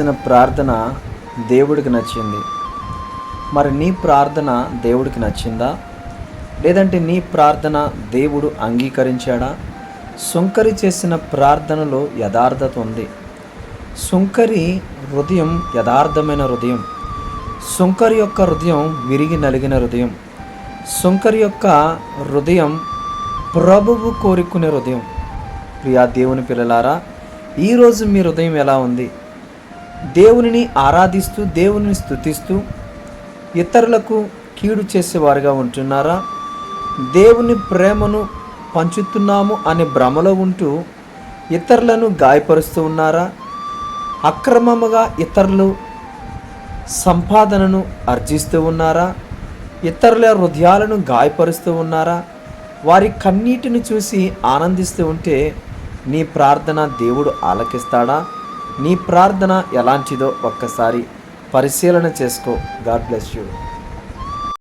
చేసిన ప్రార్థన దేవుడికి నచ్చింది. మరి నీ ప్రార్థన దేవుడికి నచ్చిందా? లేదంటే నీ ప్రార్థన దేవుడు అంగీకరించాడా? సుంకరి చేసిన ప్రార్థనలో యథార్థత ఉంది. సుంకరి హృదయం యథార్థమైన హృదయం. సుంకరి యొక్క హృదయం విరిగి నలిగిన హృదయం. సుంకరి యొక్క హృదయం ప్రభువు కోరుకునే హృదయం. ప్రియా దేవుని పిల్లలారా ఈరోజు మీ హృదయం ఎలా ఉంది? దేవునిని ఆరాధిస్తూ దేవునిని స్తుతిస్తూ ఇతరులకు కీడు చేసేవారుగా ఉంటున్నారా? దేవుని ప్రేమను పంచుతున్నాము అనే భ్రమలో ఉంటూ ఇతరులను గాయపరుస్తూ ఉన్నారా? అక్రమముగా ఇతరులు సంపాదనను అర్జిస్తూ ఉన్నారా? ఇతరుల హృదయాలను గాయపరుస్తూ ఉన్నారా? వారి కన్నీటిని చూసి ఆనందిస్తూ ఉంటే నీ ప్రార్థన దేవుడు ఆలకిస్తాడా? నీ ప్రార్థన ఎలాంటిదో ఒక్కసారి పరిశీలన చేసుకో. God bless you.